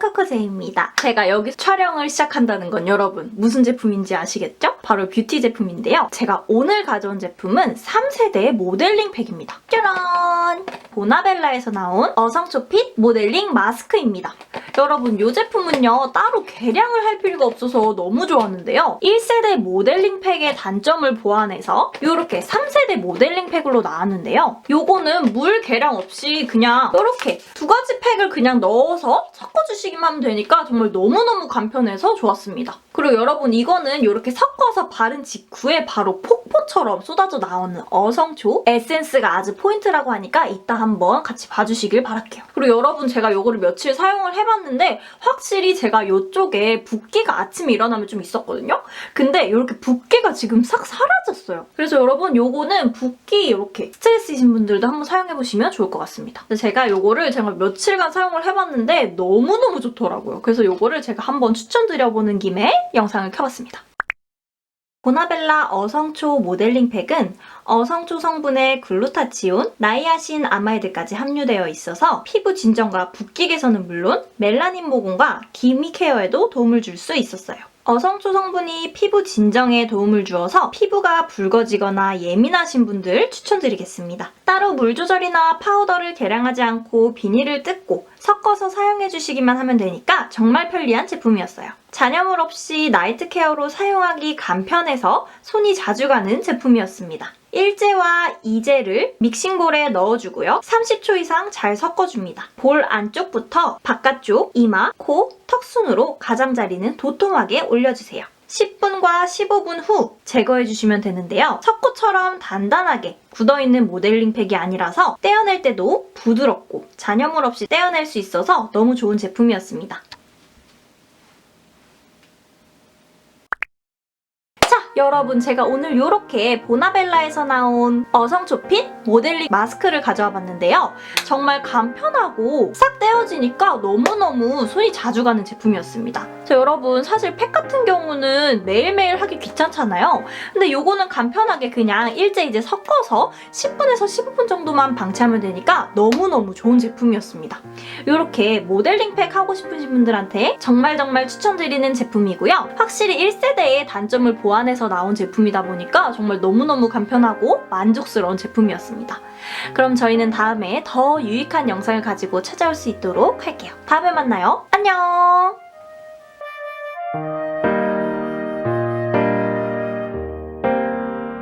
핑크색입니다. 제가 여기서 촬영을 시작한다는 건 여러분 무슨 제품인지 아시겠죠? 바로 뷰티 제품인데요. 제가 오늘 가져온 제품은 3세대 모델링 팩입니다. 짜란! 보나벨라에서 나온 어성초핏 모델링 마스크입니다. 여러분 이 제품은요 따로 개량을 할 필요가 없어서 너무 좋았는데요. 1세대 모델링 팩의 단점을 보완해서 이렇게 3세대 모델링 팩으로 나왔는데요. 요거는 물 개량 없이 그냥 이렇게 두 가지 팩을 그냥 넣어서 섞어주시기만 하면 되니까 정말 너무너무 간편해서 좋았습니다. 그리고 여러분 이거는 이렇게 섞어서 바른 직후에 바로 폭포처럼 쏟아져 나오는 어성초 에센스가 아주 포인트라고 하니까 이따 한번 같이 봐주시길 바랄게요. 그리고 여러분 제가 이거를 며칠 사용을 해봤는데 확실히 제가 이쪽에 붓기가 아침에 일어나면 좀 있었거든요. 근데 이렇게 붓기가 지금 싹 사라졌어요. 그래서 여러분 요거는 붓기 이렇게 스트레스이신 분들도 한번 사용해보시면 좋을 것 같습니다. 제가 요거를 정말 며칠간 사용을 해봤는데 너무너무 좋더라고요. 그래서 요거를 제가 한번 추천드려보는 김에 영상을 켜봤습니다. 보나벨라 어성초 모델링 팩은 어성초 성분의 글루타치온, 나이아신 아마이드까지 함유되어 있어서 피부 진정과 붓기 개선은 물론 멜라닌 모공과 기미 케어에도 도움을 줄 수 있었어요. 어성초 성분이 피부 진정에 도움을 주어서 피부가 붉어지거나 예민하신 분들 추천드리겠습니다. 따로 물 조절이나 파우더를 계량하지 않고 비닐을 뜯고 섞어서 사용해 주시기만 하면 되니까 정말 편리한 제품이었어요. 잔여물 없이 나이트 케어로 사용하기 간편해서 손이 자주 가는 제품이었습니다. 1제와 2제를 믹싱볼에 넣어주고요. 30초 이상 잘 섞어줍니다. 볼 안쪽부터 바깥쪽, 이마, 코, 턱 순으로 가장자리는 도톰하게 올려주세요. 10분과 15분 후 제거해주시면 되는데요. 석고처럼 단단하게 굳어있는 모델링 팩이 아니라서 떼어낼 때도 부드럽고 잔여물 없이 떼어낼 수 있어서 너무 좋은 제품이었습니다. 자, 여러분 제가 오늘 이렇게 보나벨라에서 나온 어성초핀 모델링 마스크를 가져와 봤는데요. 정말 간편하고 싹 떼어지니까 너무너무 손이 자주 가는 제품이었습니다. 자, 여러분 사실 팩 같은 경우는 매일매일 하기 귀찮잖아요. 근데 요거는 간편하게 그냥 일제 이제 섞어서 10분에서 15분 정도만 방치하면 되니까 너무너무 좋은 제품이었습니다. 이렇게 모델링 팩 하고 싶으신 분들한테 정말 정말 추천드리는 제품이고요. 확실히 1세대의 단점을 보완해서 나온 제품이다 보니까 정말 너무너무 간편하고 만족스러운 제품이었습니다. 그럼 저희는 다음에 더 유익한 영상을 가지고 찾아올 수 있도록 할게요. 다음에 만나요. 안녕!